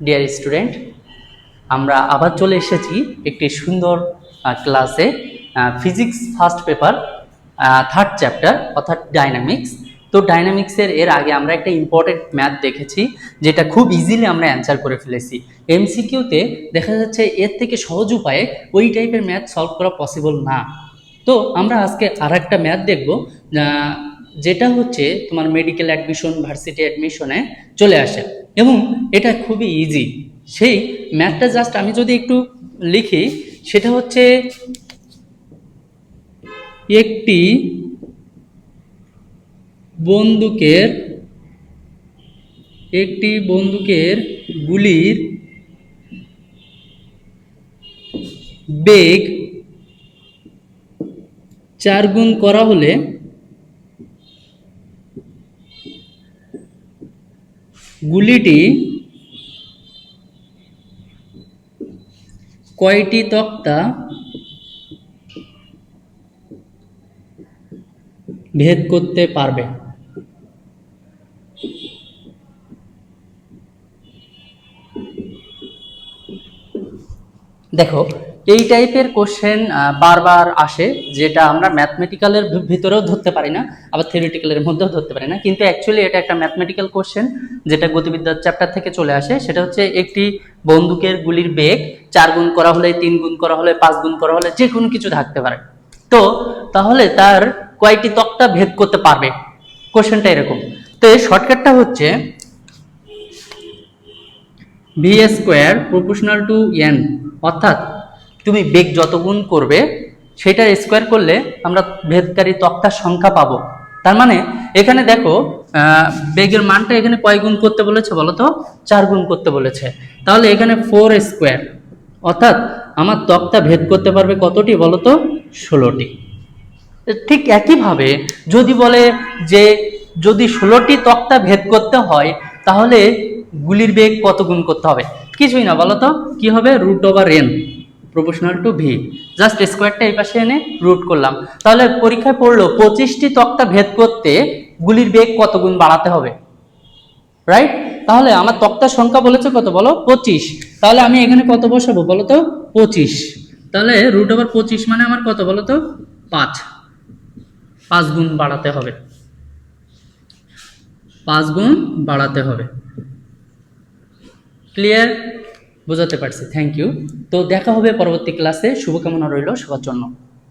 Dear student আমরা আবার চলে এসেছি একটি সুন্দর ক্লাসে physics first paper third chapter অর্থাৎ ডাইনামিক্স তো ডাইনামিক্সের এর আগে আমরা একটা ইম্পর্টেন্ট ম্যাথ দেখেছি, যেটা খুব ইজিলি আমরা অ্যান্সার করে ফেলেছি। এমসিকিউতে দেখা যাচ্ছে এর থেকে সহজ উপায়ে ওই টাইপের ম্যাথ সলভ করা পসিবল না। তো আমরা আজকে আর একটা ম্যাথ দেখব যেটা হচ্ছে তোমার মেডিকেল অ্যাডমিশন ভার্সিটি অ্যাডমিশনে চলে আসে। এবং এটা খুবই ইজি সেই ম্যাথটা জাস্ট আমি যদি একটু লিখি, সেটা হচ্ছে একটি বন্দুকের একটি বন্দুকের গুলির বেগ চার গুণ করা হলে গুলিটি কয়টি তক্তা? ভেদ করতে পারবে। দেখো এই টাইপের কোশ্চেন বারবার আসে, যেটা আমরা ম্যাথমেটিক্যালের ভিতরেও ধরতে পারি না, আবার থিওরিটিক্যালের মধ্যেও ধরতে পারি না। কিন্তু অ্যাকচুয়ালি এটা একটা ম্যাথমেটিক্যাল কোশ্চেন যেটা গতিবিদ্যার চ্যাপ্টার থেকে চলে আসে। সেটা হচ্ছে একটি বন্দুকের গুলির বেগ, চার গুণ করা হলে তিন গুণ করা হলে পাঁচ গুণ করা হলে যে কোনো কিছু থাকতে পারে। তো, তাহলে তার কয়টি তক্তা ভেদ করতে পারবে? কোশ্চেনটা এরকম। তো এর শর্টকাটটা হচ্ছে V square proportional to N অর্থাৎ তুমি বেগ যত গুণ করবে, সেটা স্কোয়ার করলে আমরা ভেদকারী তক্তার সংখ্যা পাবো। তার মানে এখানে দেখো বেগের মানটা এখানে কয় গুণ করতে বলেছে বলো তো? চার গুণ করতে বলেছে। তাহলে এখানে ফোর স্কোয়ার অর্থাৎ আমার তক্তা ভেদ করতে পারবে কতটি বলো তো? ষোলোটি। ঠিক একইভাবে যদি বলে যে যদি ষোলোটি তক্তা ভেদ করতে হয়, তাহলে গুলির বেগ কত গুণ করতে হবে? কিছুই না বলো তো? কী হবে? Root over N proportional to V just স্কোয়ারটা এই পাশে এনে রুট করলাম। তাহলে পরীক্ষায় পড়ল পঁচিশটি তক্তা ভেদ করতে গুলির বেগ কত গুণ বাড়াতে হবে? রাইট তাহলে আমার তক্তার সংখ্যা বলেছে কত বলো? পঁচিশ। তাহলে আমি এখানে কত বসাবো বলো তো? পঁচিশ। তাহলে রুট ওভার পঁচিশ মানে আমার কত বলো তো? পাঁচ। পাঁচ গুণ বাড়াতে হবে। পাঁচ গুণ বাড়াতে হবে। ক্লিয়ার বোঝাতে পারছি। থ্যাংক ইউ তো দেখা হবে পরবর্তী ক্লাসে শুভকামনা রইল সবার জন্য।